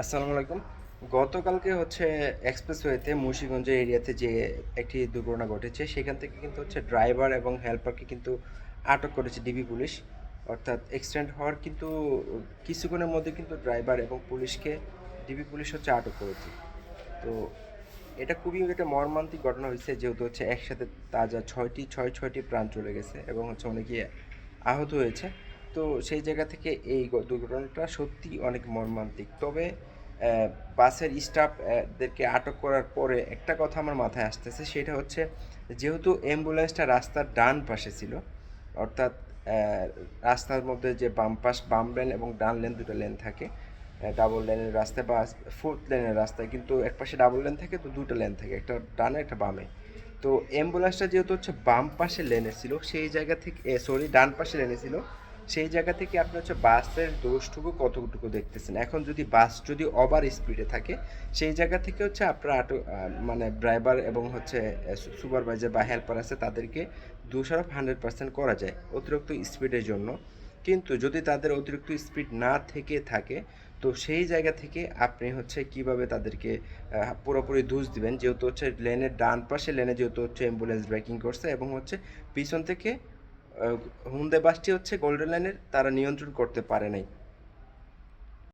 আসসালামু আলাইকুম। গতকালকে হচ্ছে এক্সপ্রেসওয়েতে মুন্সিগঞ্জের এরিয়াতে যে একটি দুর্ঘটনা ঘটেছে, সেখান থেকে কিন্তু হচ্ছে ড্রাইভার এবং হেল্পারকে কিন্তু আটক করেছে ডিবি পুলিশ। অর্থাৎ এক্সিডেন্ট হওয়ার কিন্তু কিছুক্ষণের মধ্যে কিন্তু ড্রাইভার এবং পুলিশকে ডিবি পুলিশ হচ্ছে আটক করেছে। তো এটা খুবই একটা মর্মান্তিক ঘটনা হয়েছে, যেহেতু হচ্ছে একসাথে তাজা ছয়টি, ছয়, ছয়টি প্রাণ চলে গেছে এবং হচ্ছে অনেকে আহত হয়েছে। তো সেই জায়গা থেকে এই দুর্ঘটনাটা সত্যি অনেক মর্মান্তিক। তবে বাসের স্টাফদেরকে আটক করার পরে একটা কথা আমার মাথায় আসতেছে, সেটা হচ্ছে যেহেতু অ্যাম্বুলেন্সটা রাস্তার ডান পাশে ছিল, অর্থাৎ রাস্তার মধ্যে যে বাম পাশ, বাম লেন এবং ডান লেন দুটো লেন থাকে ডাবল লেনের রাস্তায় বা ফোর্থ লেনের রাস্তায়, কিন্তু এক পাশে ডাবল লেন থাকে, তো দুটো লেন থাকে, একটা ডানে, একটা বামে। তো অ্যাম্বুলেন্সটা যেহেতু হচ্ছে বাম পাশে লেনে ছিল, সেই জায়গা থেকে সরি ডান পাশে লেনে ছিল সেই জায়গা থেকে আপনি হচ্ছে বাসের দোষটুকু কতটুকু দেখতেছেন? এখন যদি বাস যদি ওভার স্পিডে থাকে, সেই জায়গা থেকে হচ্ছে আপনার আটো মানে ড্রাইভার এবং হচ্ছে সুপারভাইজার বা হেল্পার আছে, তাদেরকে দোষারোপ হান্ড্রেড পার্সেন্ট করা যায় অতিরিক্ত স্পিডের জন্য। কিন্তু যদি তাদের অতিরিক্ত স্পিড না থেকে থাকে, তো সেই জায়গা থেকে আপনি হচ্ছে কীভাবে তাদেরকে পুরোপুরি দোষ দিবেন? যেহেতু হচ্ছে লেনের ডান পাশে লেনে যেহেতু হচ্ছে অ্যাম্বুলেন্স ব্রেকিং করছে এবং হচ্ছে পিছন থেকে হুন্দে বাসটি হচ্ছে গোল্ডেন লাইনের তারা নিয়ন্ত্রণ করতে পারে নাই।